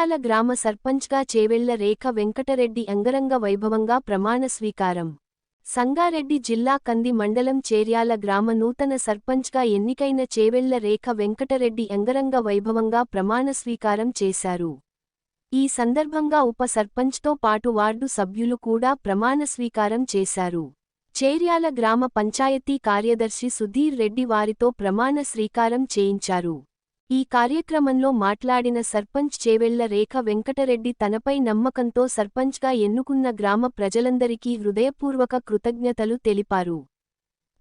చేర్యాల గ్రామ సర్పంచ్గా చేవెళ్ళ రేఖ వెంకటరెడ్డి అంగరంగ వైభవంగా ప్రమాణ స్వీకారం. సంగారెడ్డి జిల్లా కంది మండలం చేర్యాల గ్రామ నూతన సర్పంచ్గా ఎన్నికైన చేవెళ్ళ రేఖ వెంకటరెడ్డి అంగరంగ వైభవంగా ప్రమాణ స్వీకారం చేశారు. ఈ సందర్భంగా ఉప సర్పంచ్తో పాటు వార్డు సభ్యులు కూడా ప్రమాణ స్వీకారం చేశారు. చేర్యాల గ్రామ పంచాయతీ కార్యదర్శి సుధీర్ రెడ్డి వారితో ప్రమాణ స్వీకారం చేయించారు. ఈ కార్యక్రమంలో మాట్లాడిన సర్పంచ్ చేవెళ్ళ రేఖ వెంకటరెడ్డి తనపై నమ్మకంతో సర్పంచ్గా ఎన్నుకున్న గ్రామ ప్రజలందరికీ హృదయపూర్వక కృతజ్ఞతలు తెలిపారు.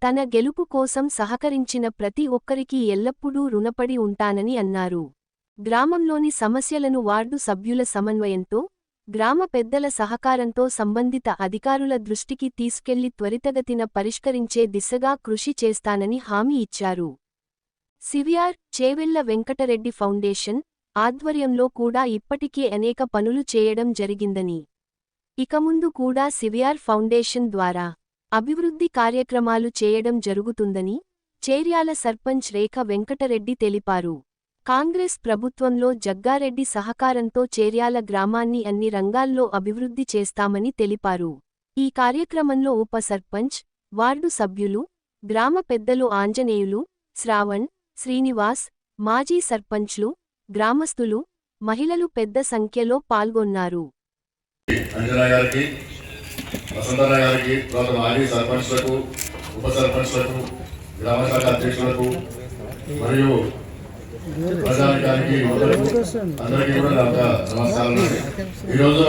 తన గెలుపు కోసం సహకరించిన ప్రతి ఒక్కరికీ ఎల్లప్పుడూ రుణపడి ఉంటానని అన్నారు. గ్రామంలోని సమస్యలను వార్డు సభ్యుల సమన్వయంతో గ్రామ పెద్దల సహకారంతో సంబంధిత అధికారుల దృష్టికి తీసుకెళ్ళి త్వరితగతిన పరిష్కరించే దిశగా కృషి చేస్తానని హామీ ఇచ్చారు. సివిఆర్ చేవెళ్ళ వెంకటరెడ్డి ఫౌండేషన్ ఆధ్వర్యంలో కూడా ఇప్పటికే అనేక పనులు చేయడం జరిగిందని. ఇక ముందు కూడా సివిఆర్ ఫౌండేషన్ ద్వారా అభివృద్ధి కార్యక్రమాలు చేయడం జరుగుతుందని చేర్యాల సర్పంచ్ రేఖ వెంకటరెడ్డి తెలిపారు. కాంగ్రెస్ ప్రభుత్వంలో జగ్గారెడ్డి సహకారంతో చేర్యాల గ్రామాన్ని అన్ని రంగాల్లో అభివృద్ధి చేస్తామని తెలిపారు. ఈ కార్యక్రమంలో ఉప సర్పంచ్ వార్డు సభ్యులు గ్రామ పెద్దలు ఆంజనేయులు శ్రావణ్ శ్రీనివాస్ మాజీ సర్పంచ్లు గ్రామస్తులు మహిళలు పెద్ద సంఖ్యలో పాల్గొన్నారు. మరియు ప్రజానికానికి అందరికీ కూడా నమస్కారాలు. ఈరోజు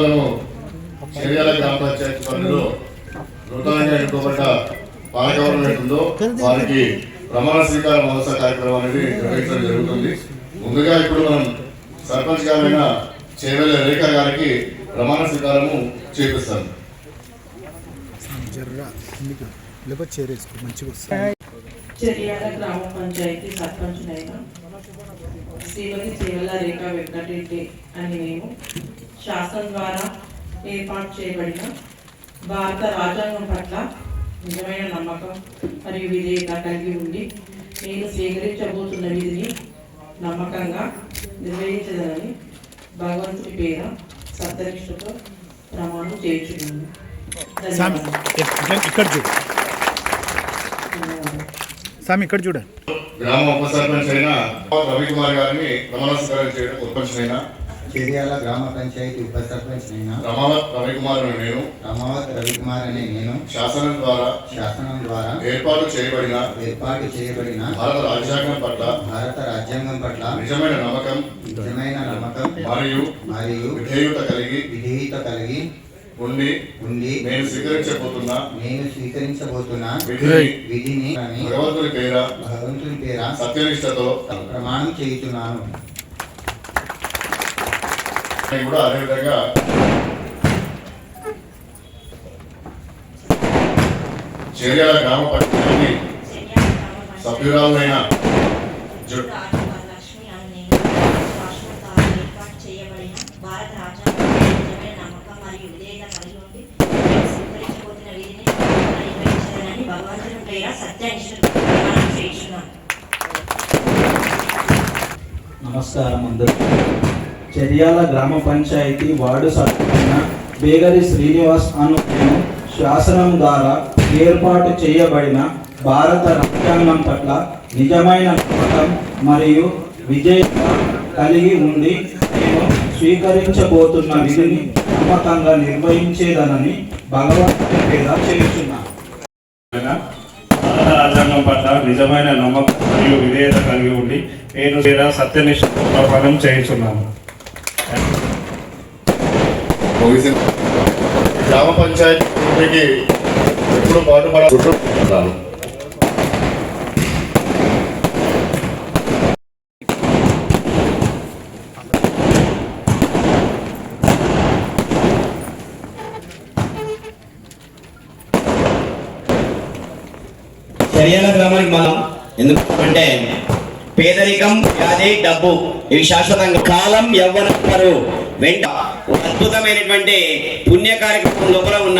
చర్యాల గ్రామ పంచాయతీ నూతనంగా ఎన్నుకోబడ్డ పాలకవర్గం వారికి ప్రమాణ స్వీకార మహోత్సవ కార్యక్రమం అనేది నిర్వహించడం జరుగుతుంది. ముందుగా ఇప్పుడు మనం సర్పంచ్ గారైన చేవెల రేఖ గారికి ప్రమాణ స్వీకారము వస్తుంది. చెరియాల గ్రామ పంచాయతీ సర్పంచ్నైన శ్రీమతి చేవల రేఖ వెంకటరెడ్డి అని నేను శాసనం ద్వారా ఏర్పాటు చేయబడిన భారత రాజ్యాంగం పట్ల నిజమైన నమ్మకం మరియు విధేయత కలిగి ఉండి నేను స్వీకరించబోతున్న విధిని నమ్మకంగా నిర్వహించదనని భగవంతుడి పేర సత్యనిష్టతో ప్రమాణం ధన్యవాదాలు ఇక్కడ చూడు. సామి ఇక్కడ చూడండి గ్రామ ఉప సర్పంచ్ అయిన రవికుమార్ గారిని ప్రమాణ స్వీకారం చేయడం సర్పంచ్ అయిన చేర్యాల గ్రామ పంచాయతీ ఉప సర్పంచ్ అయిన రమావత్ రవికుమార్ అనే నేను. రమావత్ రవికుమార్ అనే నేను. శాసనం ద్వారా శాసనం ద్వారా ఏర్పాటు చేయబడిన ఏర్పాటు చేయబడిన భారత రాజ్యాంగం పట్ల భారత రాజ్యాంగం పట్ల నిజమైన నమ్మకం నిజమైన నమ్మకం మరియు మరియు విధేయత కలిగి విధేయత కలిగి ఉండి ఉండి నేను స్వీకరించబోతున్న నేను స్వీకరించబోతున్న విధిని విధిని భగవంతుని పేర భగవంతుని పేర సత్యనిష్టతో ప్రమాణం చేయుచున్నాను. నేను కూడా అదేవిధంగా చర్యల గ్రామ పంచాయతీ సభ్యురాలైన లక్ష్మి భారత నమస్కారం అందరికీ. చర్యాల గ్రామ పంచాయతీ వార్డు సభ్యులైన బేగరి శ్రీనివాస్ అను శాసనం ద్వారా ఏర్పాటు చేయబడిన భారత రాజ్యాంగం పట్ల నిజమైన నమ్మకం మరియు విజయత కలిగి ఉండి నేను స్వీకరించబోతున్న విధిని నమ్మకంగా నిర్వహించేదనని భగవంతుని పేద చేస్తున్నాను భారత రాజ్యాంగం పట్ల నిజమైన నమ్మకం మరియు విధేయత కలిగి ఉండి నేను లేదా సత్యనిష్ట ప్రమాణం చేయించున్నాను. గ్రామ పంచాయతీ ఎప్పుడు పాటుపడాలి చర్యల గ్రామానికి మనం ఎందుకంటే పేదరికం వ్యాధి డబ్బు ఇవి శాశ్వతంగా కాలం ఎవ్వరు వెంట అద్భుతమైనటువంటి పుణ్య కార్యక్రమం లోపల ఉన్న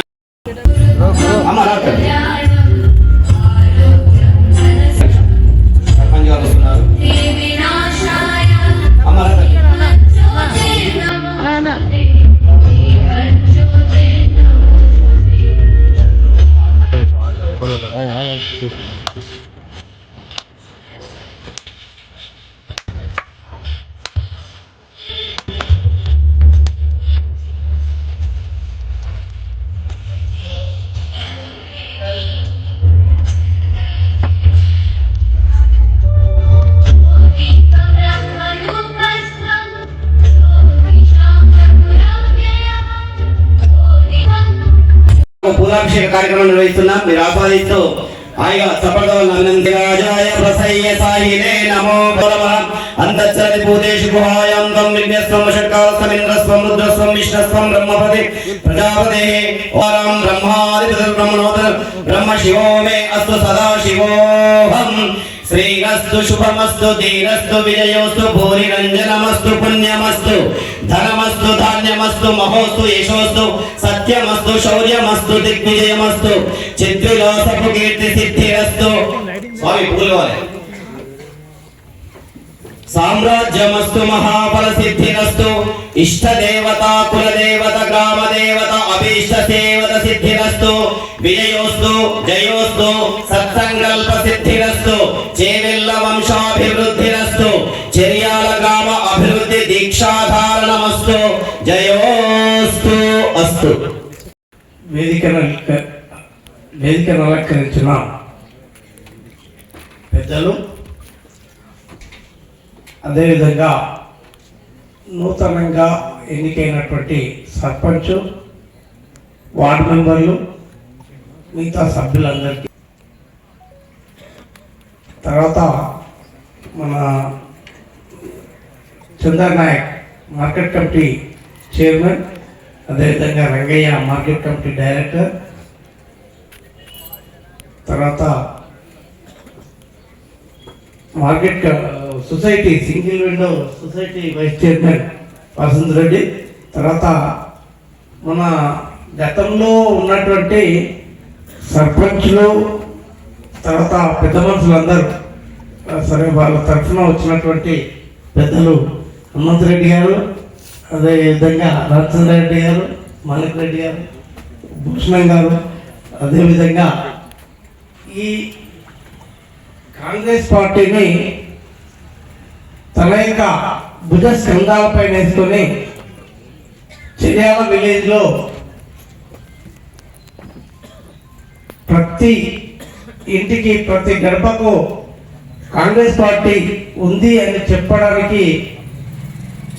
అమ్మ పూలాభిషేక కార్యక్రమం నిర్వహిస్తున్నాం. మీరు ఆపాదిస్తూ ఆస్వాదిస్తూ హాయిగా సఫలరాజాయ ప్రసయ్య సాయినే నమో పరమ అంతచ్చరతి భూతేషు గుహాయాం తం విజ్ఞస్వం ఇంద్రస్వం రుద్రస్వం విష్ణస్వం బ్రహ్మపతి ప్రజాపతే ఓరం బ్రహ్మాది బ్రహ్మణోద బ్రహ్మ శివో మే అస్తు సదా శివోహం. శ్రీరస్తు శుభమస్తు ధీరస్తు విజయోస్తు భూరిరంజనమస్తు పుణ్యమస్తు ధనమస్తు ధాన్యమస్తు మహోస్తు యశోస్తు సత్యమస్తు శౌర్యమస్తు దిగ్విజయమస్తు చిత్రులోసపు కీర్తి సిద్ధిరస్తు స్వామి పూలు కావాలి. సామ్రాజ్యమస్తు మహాఫల సిద్ధిరస్తు ఇష్ట దేవత కుల దేవత గ్రామ దేవత అభీష్ట దేవత సిద్ధిరస్తు విజయోస్తు జయోస్తు సత్సంకల్ప సిద్ధిరస్తు చేవెల్ల వంశాభివృద్ధిరస్తు చర్యాల గ్రామ అభివృద్ధి దీక్షాధారణమస్తు జయోస్తు అస్తు. వేదికను వేదికను అలంకరించిన? పెద్దలు అదేవిధంగా నూతనంగా ఎన్నికైనటువంటి సర్పంచ్ వార్డు మెంబర్లు మిగతా సభ్యులందరికీ. తర్వాత మన Chander Naik market committee chairman అదేవిధంగా రంగయ్య మార్కెట్ కమిటీ డైరెక్టర్. తర్వాత మార్కెట్ క- society single window society vice chairman Vasanth Reddy. తర్వాత మన గతంలో ఉన్నటువంటి సర్పంచ్లు తర్వాత పెద్ద మనుషులందరూ సరే వాళ్ళ తరఫున వచ్చినటువంటి పెద్దలు హనుమంత్ రెడ్డి గారు అదేవిధంగా రామచంద్ర రెడ్డి గారు మాణిక్ రెడ్డి గారు భూషణం గారు అదేవిధంగా ఈ కాంగ్రెస్ పార్టీని తన యొక్క భుజ స్కంధాలపై వేసుకొని చిర్యాల విలేజ్లో ప్రతి ఇంటికి ప్రతి గడపకు కాంగ్రెస్ పార్టీ ఉంది అని చెప్పడానికి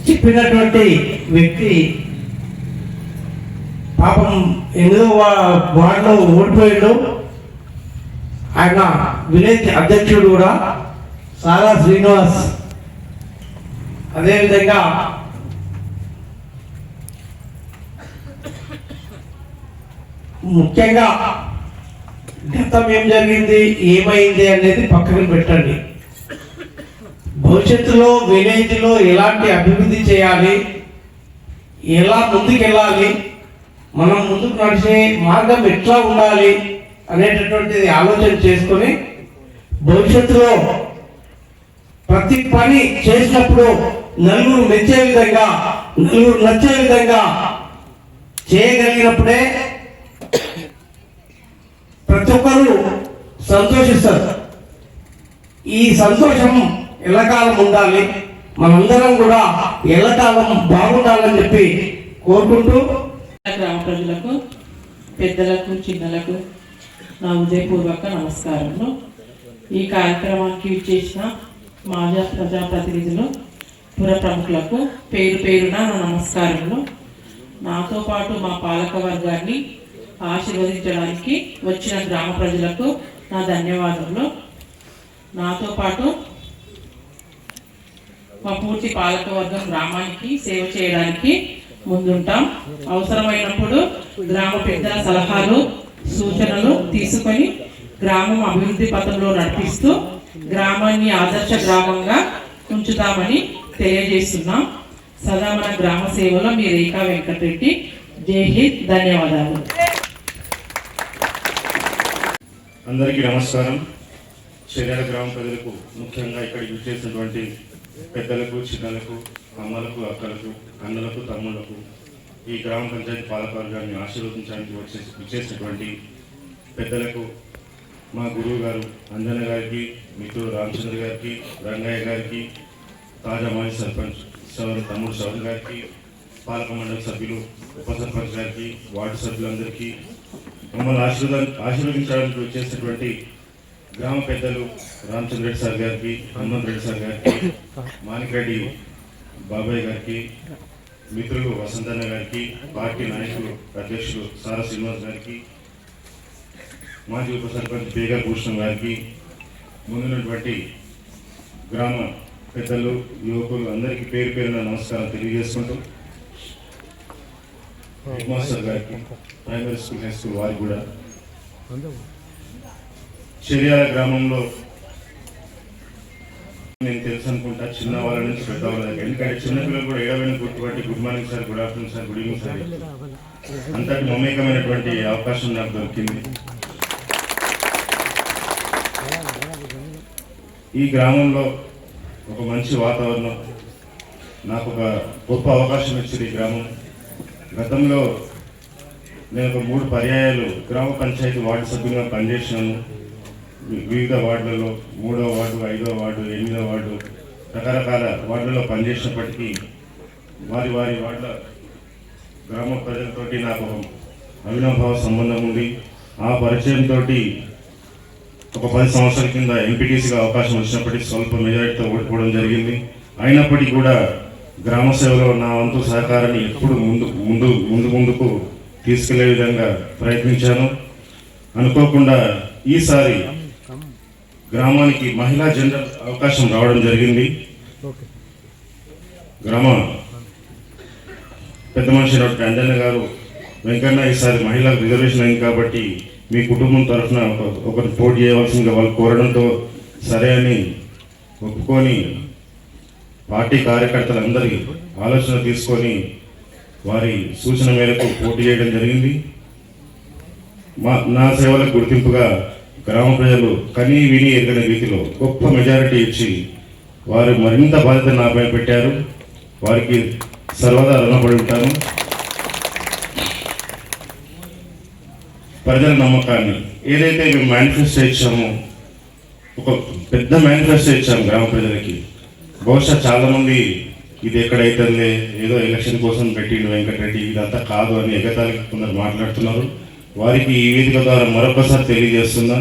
చెప్పినటువంటి వ్యక్తి పాపం ఎనిమిదో వా- వార్డులో ఓడిపోయాడు. ఆయన విలేజ్ అధ్యక్షుడు కూడా సారా శ్రీనివాస్. అదేవిధంగా ముఖ్యంగా గతం ఏం జరిగింది? ఏమైంది అనేది పక్కన పెట్టండి. భవిష్యత్తులో విలేజ్లో ఎలాంటి అభివృద్ధి చేయాలి? ఎలా ముందుకెళ్ళాలి? మనం ముందుకు నడిచే మార్గం ఎట్లా ఉండాలి అనేటటువంటిది ఆలోచన చేసుకొని భవిష్యత్తులో ప్రతి పని చేసినప్పుడు నలుగురు మెచ్చే విధంగా నలుగురు నచ్చే విధంగా చేయగలిగినప్పుడే ప్రతి ఒక్కరు సంతోషిస్తారు. ఈ సంతోషం ఎల్లకాలం ఉండాలి. మనందరం కూడా ఎల్లకాలం బాగుండాలని చెప్పి కోరుకుంటూ గ్రామ ప్రజలకు పెద్దలకు చిన్నలకు నా ఉదయపూర్వక నమస్కారములు. ఈ కార్యక్రమానికి ఇచ్చేసిన మాజా ప్రజాప్రతినిధులు పుర ప్రముఖులకు పేరు పేరున నా నమస్కారములు. నాతో పాటు మా పాలక వర్గాన్ని ఆశీర్వదించడానికి వచ్చిన గ్రామ ప్రజలకు నా ధన్యవాదములు. నాతో పాటు మా పూర్తి పాలకవర్గం గ్రామానికి సేవ చేయడానికి ముందుంటాం. అవసరమైనప్పుడు గ్రామ పెద్దల సలహాలు సూచనలు తీసుకొని గ్రామం అభివృద్ధి పథంలో నడిపిస్తూ గ్రామాన్ని ఆదర్శ గ్రామంగా ఉంచుతామని తెలియజేస్తున్నాం. సదా మన గ్రామ సేవలో మీ రేఖా వెంకటరెడ్డి. జై హింద్. ధన్యవాదాలు. అందరికీ నమస్కారం. శరీర గ్రామ ప్రజలకు ముఖ్యంగా ఇక్కడ యూజ్ చేసినటువంటి పెద్దలకు చిన్నలకు అమ్మలకు అక్కలకు అన్నలకు తమ్ముళ్ళకు ఈ గ్రామ పంచాయతీ పాలకవర్గాన్ని ఆశీర్వదించడానికి వచ్చే వచ్చేసినటువంటి పెద్దలకు మా గురువు గారు అంజన గారికి మిత్రుడు రామచంద్ర గారికి రంగయ్య గారికి తాజా మాజీ సర్పంచ్ సవర్ తమ్ముడు సవర్ గారికి పాలక మండలి సభ్యులు ఉప సర్పంచ్ గారికి వార్డు సభ్యులందరికీ మమ్మల్ని ఆశీర్వద ఆశీర్వదించడానికి వచ్చేసినటువంటి గ్రామ పెద్దలు రామచంద్ర రెడ్డి సార్ గారికి హనుమంత్ రెడ్డి సార్ గారికి మాణిక్ బాబాయ్ గారికి మిత్రులు వసంతన్న గారికి పార్టీ నాయకులు అధ్యక్షులు సారా శ్రీనివాస్ గారికి మాజీ ఉప సర్పంచ్ బేగా భూషణం గారికి ముందున్నటువంటి గ్రామ పెద్దలు యువకులు అందరికీ పేరు పేరున నమస్కారం తెలియజేసుకుంటూ హెడ్ మాస్టర్ గారికి ప్రైమరీ స్కూల్ హై స్కూల్ వారికి కూడా చెరియాల గ్రామంలో నేను తెలుసు అనుకుంటా చిన్న వాళ్ళ నుంచి పెద్ద వాళ్ళ ఎందుకంటే చిన్నపిల్లలు కూడా ఏడవైన గుర్తుపట్టి good morning sir good afternoon sir good evening sir. అంతటి మమేకమైనటువంటి అవకాశం నాకు దొరికింది. ఈ గ్రామంలో ఒక మంచి వాతావరణం నాకు ఒక గొప్ప అవకాశం ఇచ్చింది ఈ గ్రామం. గతంలో నేను ఒక మూడు పర్యాయాలు గ్రామ పంచాయతీ వార్డు సభ్యులుగా పనిచేసినాను. వివిధ వార్డులలో మూడో వార్డు ఐదో వార్డు ఎనిమిదో వార్డు రకరకాల వార్డులలో పనిచేసినప్పటికీ వారి వారి వార్డుల గ్రామ ప్రజలతోటి నాకు అవినాభావ సంబంధం ఉంది. ఆ పరిచయంతో ఒక పది సంవత్సరాల కింద ఎంపీటీసీగా అవకాశం వచ్చినప్పటికీ స్వల్ప మెజారిటీతో ఓడిపోవడం జరిగింది. అయినప్పటికీ కూడా గ్రామ సేవలో నా వంతు సహకారాన్ని ఎప్పుడు ముందు ముందు ముందు ముందుకు తీసుకెళ్ళే విధంగా ప్రయత్నించాను. అనుకోకుండా ఈసారి గ్రామానికి మహిళా జనరల్ అవకాశం రావడం జరిగింది. గ్రామ పెద్ద మనిషి డాక్టర్ అంజన్న గారు వెంకన్న ఈసారి మహిళా రిజర్వేషన్ అయింది కాబట్టి మీ కుటుంబం తరఫున ఒకరు పోటీ చేయవలసిందిగా వాళ్ళు కోరడంతో సరే అని ఒప్పుకొని పార్టీ కార్యకర్తలందరి ఆలోచన తీసుకొని వారి సూచన మేరకు పోటీ చేయడం జరిగింది. మా నా సేవలకు గుర్తింపుగా గ్రామ ప్రజలు కనీ విని ఎరగని రీతిలో గొప్ప మెజారిటీ ఇచ్చి వారు మరింత బాధ్యత నాపై పెట్టారు. వారికి సర్వదా రుణపడి ఉంటాను. ప్రజల నమ్మకాన్ని ఏదైతే మేము మేనిఫెస్టో ఇచ్చామో ఒక పెద్ద మేనిఫెస్టో ఇచ్చాము గ్రామ ప్రజలకి బహుశా చాలా మంది ఇది ఎక్కడైతే ఏదో ఎలక్షన్ కోసం పెట్టిండు వెంకటరెడ్డి. ఇదంతా కాదు అని ఎగతాళి కొందరు మాట్లాడుతున్నారు. వారికి ఈ వేదిక ద్వారా మరొకసారి తెలియజేస్తున్నా.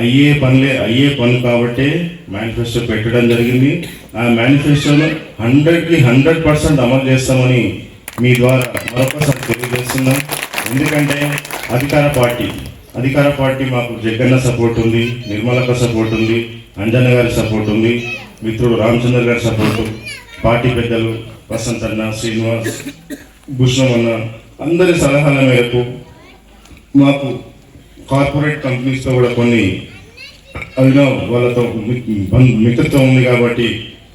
అయ్యే పనులే అయ్యే పనులు కాబట్టే మేనిఫెస్టో పెట్టడం జరిగింది. ఆ మేనిఫెస్టోను హండ్రెడ్కి హండ్రెడ్ పర్సెంట్ అమలు చేస్తామని మీ ద్వారా మరొకసారి తెలియజేస్తున్నాం. ఎందుకంటే అధికార పార్టీ అధికార పార్టీ మాకు జగన్న సపోర్ట్ ఉంది నిర్మలక సపోర్ట్ ఉంది అంజన్న గారి సపోర్ట్ ఉంది. మిత్రుడు రామచంద్ర గారి సపోర్టు పార్టీ పెద్దలు వసంత్ అన్న శ్రీనివాస్ భూషణం అన్న అందరి సలహాల మేరకు మాకు కార్పొరేట్ కంపెనీస్తో కూడా కొన్ని అయినా వాళ్ళతో మిత్రత్వం ఉంది కాబట్టి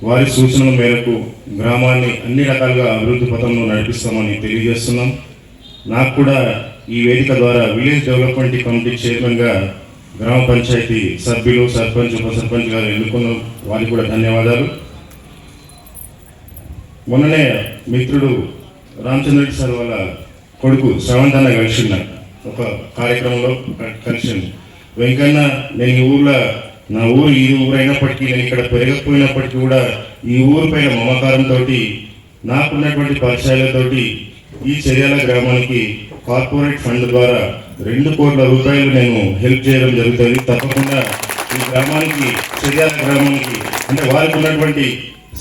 వారి సూచనల మేరకు గ్రామాన్ని అన్ని రకాలుగా అభివృద్ధి పథంలో నడిపిస్తామని తెలియజేస్తున్నాం. నాకు కూడా ఈ వేదిక ద్వారా విలేజ్ డెవలప్మెంట్ కమిటీ చైర్మన్గా గ్రామ పంచాయతీ సభ్యులు సర్పంచ్ ఉప సర్పంచ్ గారు ఎన్నుకున్న వారికి కూడా ధన్యవాదాలు. మొన్ననే మిత్రుడు రామచంద్రెడ్డి సార్ వాళ్ళ కొడుకు శ్రవంత్ అన్న కలిసిన ఒక కార్యక్రమంలో కలిసిండు. వెంకన్న నేను ఈ ఊర్లో నా ఊరు ఈ ఊరు అయినప్పటికీ నేను ఇక్కడ పెరగకపోయినప్పటికీ కూడా ఈ ఊరు పైన మమకారంతో నాకున్నటువంటి పరిచయాలతోటి ఈ చర్యల గ్రామానికి కార్పొరేట్ ఫండ్ ద్వారా రెండు కోట్ల రూపాయలు నేను హెల్ప్ చేయడం జరుగుతుంది. తప్పకుండా ఈ గ్రామానికి చర్యాల గ్రామానికి అంటే వారికి ఉన్నటువంటి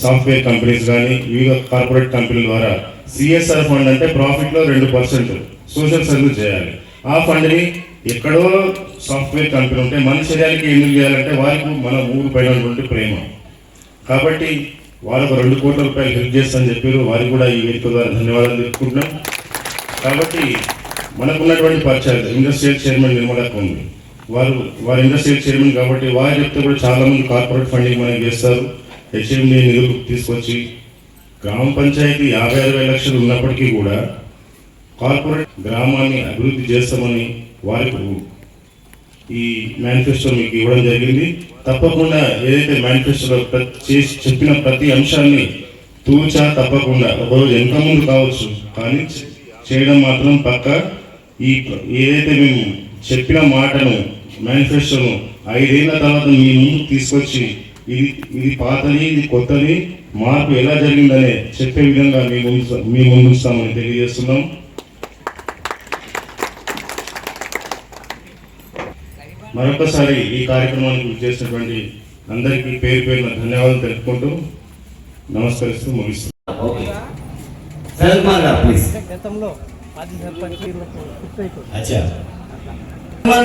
సాఫ్ట్వేర్ కంపెనీస్ కానీ వివిధ కార్పొరేట్ కంపెనీల ద్వారా సిఎస్ఆర్ ఫండ్ అంటే ప్రాఫిట్లో రెండు పర్సెంట్ సోషల్ సర్వీస్ చేయాలి. ఆ ఫండ్ని ఎక్కడో సాఫ్ట్వేర్ కంపెనీ ఉంటే మన శరీరానికి ఎందుకు చేయాలంటే వారికి మన ఊరు పైన ఉన్నటువంటి ప్రేమ. కాబట్టి వారు ఒక రెండు కోట్ల రూపాయలు హెల్ప్ చేస్తామని చెప్పారు. వారికి కూడా ఈ వేదిక ద్వారా ధన్యవాదాలు చెప్పుకుంటున్నాం కాబట్టి మనకున్నటువంటి పరిచయాలు ఇండస్ట్రియల్ చైర్మన్ నిర్మలకు ఉంది వారు వారు ఇండస్ట్రియల్ చైర్మన్ కాబట్టి వారు చెప్తే కూడా చాలామంది కార్పొరేట్ ఫండింగ్ మనకి చేస్తారు. హెచ్ఎండి నిధులు తీసుకొచ్చి గ్రామ పంచాయతీ యాభై అరవై లక్షలు ఉన్నప్పటికీ కూడా కార్పొరేట్ గ్రామాన్ని అభివృద్ధి చేస్తామని వారికి ఈ మేనిఫెస్టో మీకు ఇవ్వడం జరిగింది. తప్పకుండా ఏదైతే మేనిఫెస్టోలో చేసి చెప్పిన ప్రతి అంశాన్ని తూచా తప్పకుండా ఒకరోజు ఎంత ముందు కావచ్చు కానీ చేయడం మాత్రం పక్కా. ఈ ఏదైతే మేము చెప్పిన మాటను మేనిఫెస్టోను ఐదేళ్ళ తర్వాత మీ ముందుకు తీసుకొచ్చి ఇది ఇది పాతని ఇది కొత్తని మార్పు ఎలా జరిగిందనే చెప్పే విధంగా మీ ముందు మీ ముందు ఉంచుతామని తెలియజేస్తున్నాం. మరొకసారి ఈ కార్యక్రమానికి చేసినటువంటి అందరికీ పేరు పేరున ధన్యవాదాలు తెలుపుకుంటూ నమస్కరిస్తూ ముగిస్తున్నాం. అచ్చా.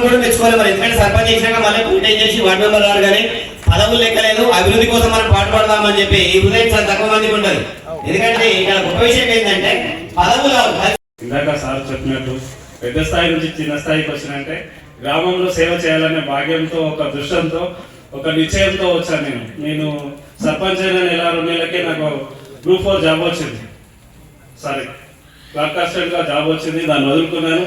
కూడా మెచ్చుకోవాలి మరి. ఎందుకంటే సర్పంచ్ చేసినాక మళ్ళీ పూర్తి చేసి వార్డు మెంబర్ గారు కానీ పదవులు లెక్కలేదు అభివృద్ధి కోసం మనం పాటుపడదామని చెప్పి ఈ హృదయం చాలా తక్కువ మందికి ఉంటుంది. ఎందుకంటే ఇక్కడ గొప్ప విషయం ఏంటంటే పదవులు ఇందాక సార్ చెప్పినట్టు పెద్ద స్థాయి నుంచి చిన్న స్థాయికి వచ్చినంటే గ్రామంలో సేవ చేయాలనే భాగ్యంతో ఒక దృష్టంతో ఒక నిశ్చయంతో వచ్చాను నేను. నేను సర్పంచ్ అయిన నెల రెండు నెలలకే నాకు గ్రూప్ ఫోర్ జాబ్ వచ్చింది. సారీ. క్లర్క్ జాబ్ వచ్చింది దాన్ని వదులుకున్నాను.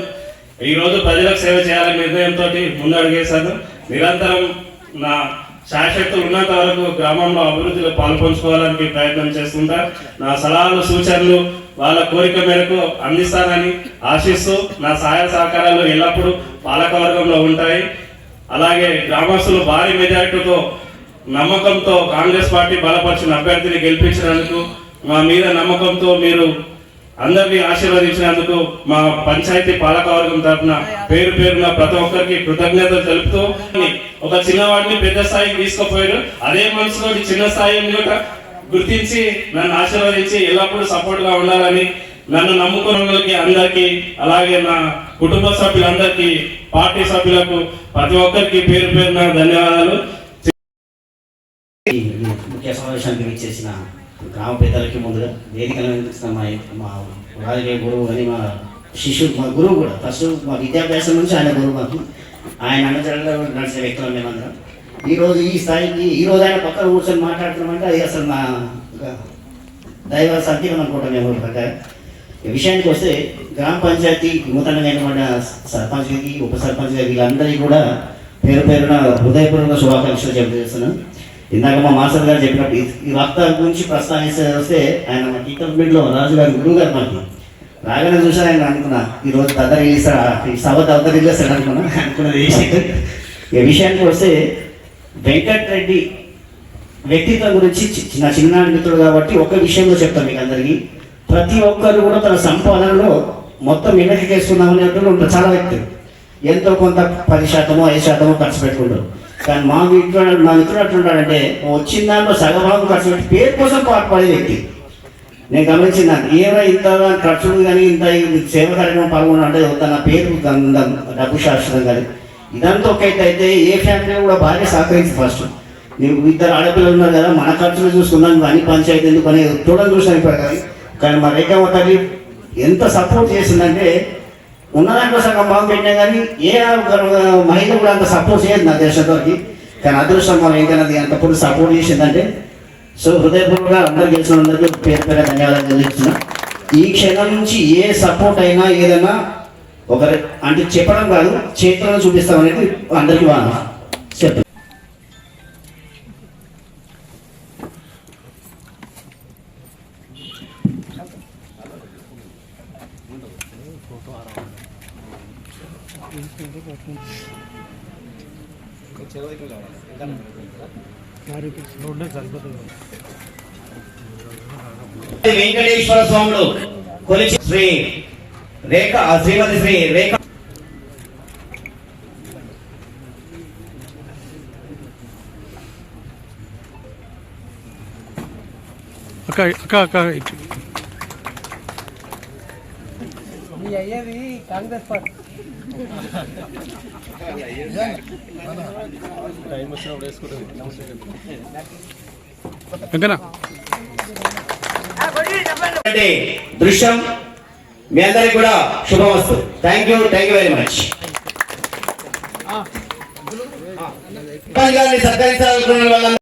ఈరోజు ప్రజలకు సేవ చేయాలనే నిర్ణయంతో ముందడుగేశాను నిరంతరం నా శాశ్వత ఉన్నంత వరకు గ్రామంలో అభివృద్ధిలో పాల్పంచుకోవడానికి ప్రయత్నం చేస్తుంటా. నా సలహాలు సూచనలు వాళ్ళ కోరిక మేరకు అందిస్తానని ఆశిస్తూ నా సహాయ సహకారాలు ఎల్లప్పుడూ పాలకవర్గంలో ఉంటాయి. అలాగే గ్రామస్తులు భారీ మెజార్టీతో నమ్మకంతో కాంగ్రెస్ పార్టీ బలపరిచిన అభ్యర్థిని గెలిపించినందుకు మా మీద నమ్మకంతో మీరు అందరినీ ఆశీర్వదించినందుకు మా పంచాయతీ పాలకవర్గం తరఫున పేరు పేరున ప్రతి ఒక్కరికి కృతజ్ఞతలు తెలుపుతూ ఒక చిన్నవాడిని పెద్ద స్థాయికి తీసుకుపోయారు. అదే మనసులో చిన్న స్థాయిని కూడా గుర్తించి నన్ను ఆశీర్వదించి ఎల్లప్పుడూ సపోర్ట్గా ఉండాలని నన్ను నమ్ముకున్నకి అందరికీ అలాగే నా కుటుంబ సభ్యులందరికీ పార్టీ సభ్యులకు ప్రతి ఒక్కరికి పేరు పేరున ధన్యవాదాలు. ముఖ్య సమావేశానికి విచ్చేసిన గ్రామ పెద్దలకి ముందుగా వేదికలు అందిస్తున్న మా మా రాజకీయ గురువు అని మా శిష్యుడు మా గురువు కూడా. ఫస్ట్ మా విద్యాభ్యాసం నుంచి ఆయన గురువు మాకు. ఆయన అనుచరులు నడిచే వ్యక్తులు మేమందరం. ఈరోజు ఈ స్థాయికి ఈ రోజు ఆయన పక్కన కూర్చొని మాట్లాడుతున్నామంటే అది అసలు మా దైవ సంకీర్ణం అనుకుంటాం మేము ప్రకారం. ఈ విషయానికి వస్తే గ్రామ పంచాయతీ నూతనంగా సర్పంచ్ సర్పంచ్కి ఉప సర్పంచ్ వీళ్ళందరికీ కూడా పేరు పేరున హృదయపూర్వక శుభాకాంక్షలు తెలియజేస్తున్నాను ఇందాక మా మాస్టర్ గారు చెప్పినట్టు ఈ- ఈ వక్త గురించి ప్రస్తావిస్తే వస్తే ఆయన మా టీకల్పేటలో రాజు గారి గురువు గారు మాకు రాగానే చూసి ఆయన అనుకున్నా ఈరోజు రోజు దద్దర ఈ సభ దద్దర ఇస్తాడు అనుకున్నా అనుకున్నది ఈ విషయానికి వస్తే వెంకట్ రెడ్డి వ్యక్తిత్వం గురించి చి- చిన్న మిత్రుడు కాబట్టి ఒక విషయంలో చెప్తాను మీకు అందరికీ. ప్రతి ఒక్కరు కూడా తన సంపాదనలో మొత్తం వెనక్కికేసుకుందామని అంటూ ఉంటారు చాలా వ్యక్తులు. ఎంతో కొంత పది శాతమో ఐదు శాతమో ఖర్చు పెట్టుకుంటారు. కానీ మా మిత్రుడు మా మిత్రుడు అట్లుంటాడంటే వచ్చిన దాంట్లో సగభాగం ఖర్చు పెట్టి పేరు కోసం పాటుపడే వ్యక్తి నేను గమనించిన ఏమైనా ఇంత ఖర్చులు కానీ ఇంత సేవ కార్యక్రమం పాల్గొన్నా అంటే తన పేరు డబ్బు శాస్త్రం కానీ. ఇదంతా ఒక అయితే ఏ ఫ్యామిలీ కూడా భార్య సహకరించి ఫస్ట్ నీవు ఇద్దరు ఆడపిల్లలు ఉన్నారు కదా మన ఖర్చులు చూసుకున్నాను అన్ని పంచాయతీ ఎందుకు అని చూడడం చూసాను ప్రకారం కానీ. మా రేఖమ్మ ఎంత సపోర్ట్ చేసిందంటే ఉన్న సగం బాగు పెట్టినా కానీ ఏ ఒక మహిళ కూడా అంత సపోర్ట్ చేయదు నా దేశంతోకి కానీ అదృష్టం మనం ఏంటన్నది అంతప్పుడు సపోర్ట్ చేసిందంటే సో హృదయపూర్వకంగా అందరు గెలిచిన అందరికీ పేరు పేరు ధన్యవాదాలు తెలియజేస్తున్నా ఈ క్షణం నుంచి ఏ సపోర్ట్ అయినా ఏదైనా ఒకరి అంటే చెప్పడం కాదు చేతులను చూపిస్తాం అనేది అందరికీ వా- చెప్పు వెంకటేశ్వర స్వాములు కొలిచి శ్రీ రేఖ శ్రీమతి శ్రీ రేఖ అక్క అక్క అక్క ఇటు. వెంకన్న అంటే దృశ్యం మీ అందరికి కూడా శుభమస్తు thank you thank you very much సత్కరించాలనుకున్న వాళ్ళ